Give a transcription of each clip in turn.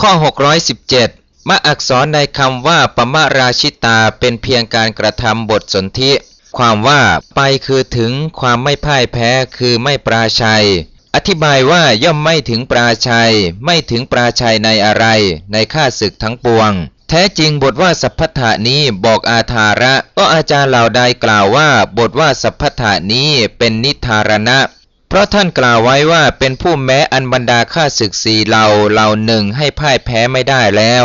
ข้อ 617 มะอักษรในคำว่าปมราชิตาเป็นเพียงการกระทำบทสนธิ ความว่าไปคือถึงความไม่พ่ายแพ้คือไม่ปราชัย อธิบายว่าย่อมไม่ถึงปราชัย ไม่ถึงปราชัยในอะไร ในข้าศึกทั้งปวง แท้จริงบทว่าสัพพทานี้บอกอาธาระ ก็อาจารย์เหล่าใดกล่าวว่า บทว่าสัพพทานี้เป็นนิทารณะ เพราะท่านกล่าวไว้ว่าเป็นผู้แม้อันบรรดาข้าศึกสี่เหล่าเหล่าหนึ่งให้พ่ายแพ้ไม่ได้แล้ว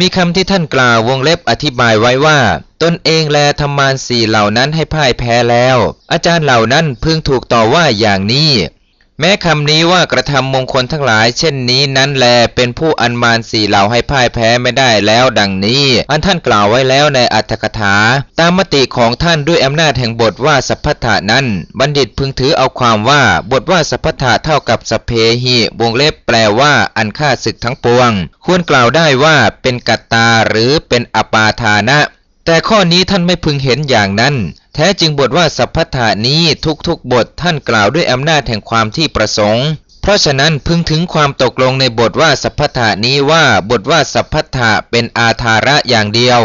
มีคำที่ท่านกล่าววงเล็บอธิบายไว้ว่า ตนเองแลธรรมานสี่เหล่านั้นให้พ่ายแพ้แล้ว อาจารย์เหล่านั้นพึงถูกต่อว่าอย่างนี้ แม้คำนี้ว่ากระทำมงคลทั้งหลาย เช่นนี้นั้นแลเป็นผู้อันมานสี่เหล่าให้พ่ายแพ้ไม่ได้แล้วดังนี้ อันท่านกล่าวไว้แล้วในอัตถกถา ตามมติของท่านด้วยอำนาจแห่งบทว่าสัพพทานั้น บัณฑิตพึงถือเอาความว่าบทว่าสัพพทาเท่ากับสเพหิวงเล็บแปลว่าอันฆ่าศึกทั้งปวง ควรกล่าวได้ว่าเป็นกัตตาหรือเป็นอปาทานะแต่ข้อนี้ท่านไม่พึงเห็นอย่างนั้น ท้จริงบทว่าสัพพทานี้ทุกๆบทท่านกล่าวด้วยอำนาจแห่งความที่ประสงค์ เพราะฉะนั้นพึงถึงความตกลงในบทว่าสัพพทานี้ว่าบทว่าสัพพทาเป็นอาธาระอย่างเดียว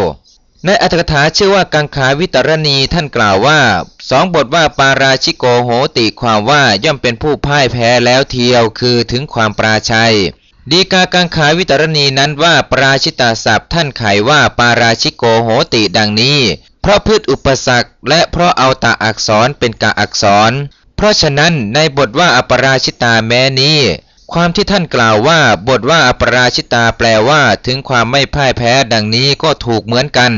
ในอัตถกถาชื่อว่ากังขาวิตรณีท่านกล่าวว่าสองบทว่าปาราชิโกโหติความว่าย่อมเป็นผู้พ่ายแพ้แล้วเทียวคือถึงความปราชัย ดีกากังขาวิตรณีนั้นว่าปราชิตาศัพท์ท่านไขว่าปาราชิโกโหติดังนี้ เพราะพืชอุปสรรคและเพราะเอาตาอักษรเป็นกาอักษร เพราะฉะนั้นในบทว่าอปราชิตาแม้นี้ ความที่ท่านกล่าวว่าบทว่าอปราชิตาแปลว่าถึงความไม่พ่ายแพ้ดังนี้ก็ถูกเหมือนกัน